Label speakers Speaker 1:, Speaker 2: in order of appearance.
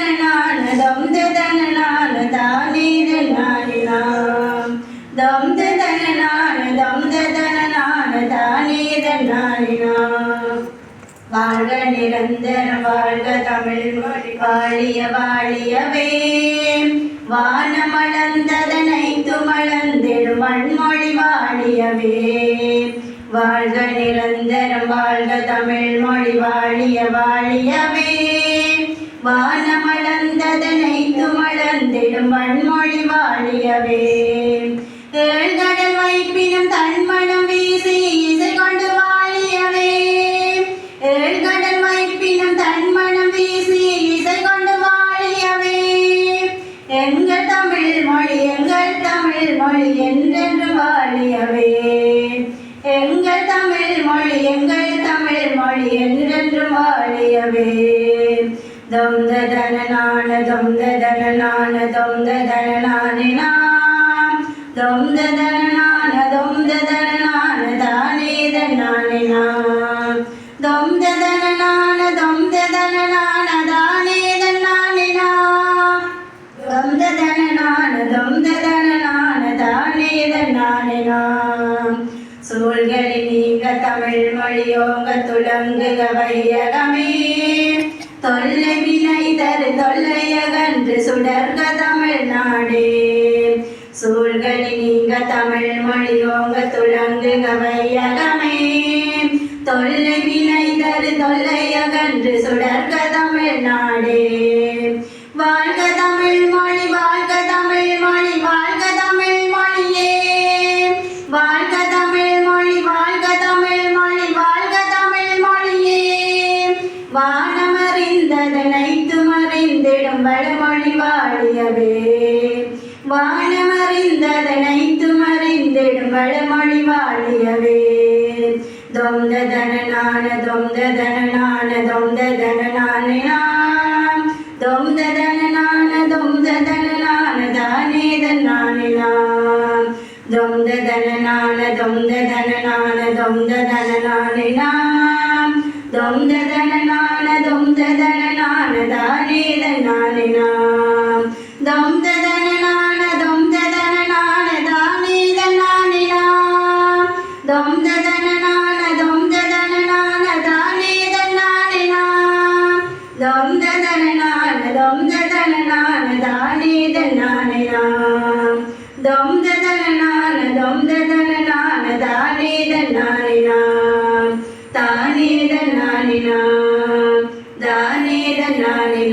Speaker 1: ದನನಾಳ ದೊಂದ ದನನಾಳ ದಾನೇರ ನಾರಿನ ದೊಂದ ದನನಾಳ ದೊಂದ ದನನಾಳ ದಾನೇರ ನಾರಿನ வாழ்க நிரந்தரம் வாழ்க தமிழ் மொழி வாழிய வாழியவே. வானம் அளந்ததனைத்து மளந்திடு மண்மொழி வாழியவே. வாழ்க நிரந்தரம் வாழ்க தமிழ் மொழி வாழிய வாழியவே. வான துமளந்திடும் மண்மொழி வாழியவே. தேழ்கடல் வைப்பினும் தன்மணம் வீசி இசை கொண்டு வாழியவே. ஏழ்கடல் வைப்பினும் தன்மணம் வீசி இசை கொண்டு வாழியவே. எங்கள் தமிழ் மொழி எங்கள் தமிழ் மொழி என்றென்று வாழியவே. எங்கள் தமிழ் மொழி எங்கள் தமிழ் மொழி என்றென்று வாழியவே. தொம் தன நான தொம் தன நான தொம் தன நானே நாம். தொம் தன நான தொம் தன நான தானே தன்னானே நாம். தொம் தன நான தொம் தன நான தானே தன்னானே நாம். தொம் தன நான தன நான தானே தன்னானே நாம். சூழ்களில் நீங்க தமிழ் மொழியோங்க துலங்குக வையகமே. தொல்லை வினை தரு தொல்லையகன்று சுடர்க தமிழ்நாடே. சூழ்களில் நீங்க தமிழ் மொழியோங்க துலங்குக வையகமே தொல்லை வினை தரு தொல்லையகன்று சுடர்க தமிழ்நாடே. வாழ்க தமிழ் மொழி வாழ்க தமிழ் மொழி வாழ்க தமிழ் மொழியே. வாழ்க தமிழ் மொழி வாழ்க தமிழ் மொழி வாழ்க தமிழ் மொழியே. வாழ வானமறிந்ததனைத்து மறைந்திடும் வடமொழி வாழியவே. வானமறிந்ததனைத்து மறைந்திடும் வடமொழி வாழியவே. தொந்த தனநான தொந்த தனநான தொந்த தனநானே தொந்த தனநான தொந்த தனநான தானே தன்னானாம் தொந்த தனநான தொந்த தனநான தொந்த தனநானே தொந்த தன தானே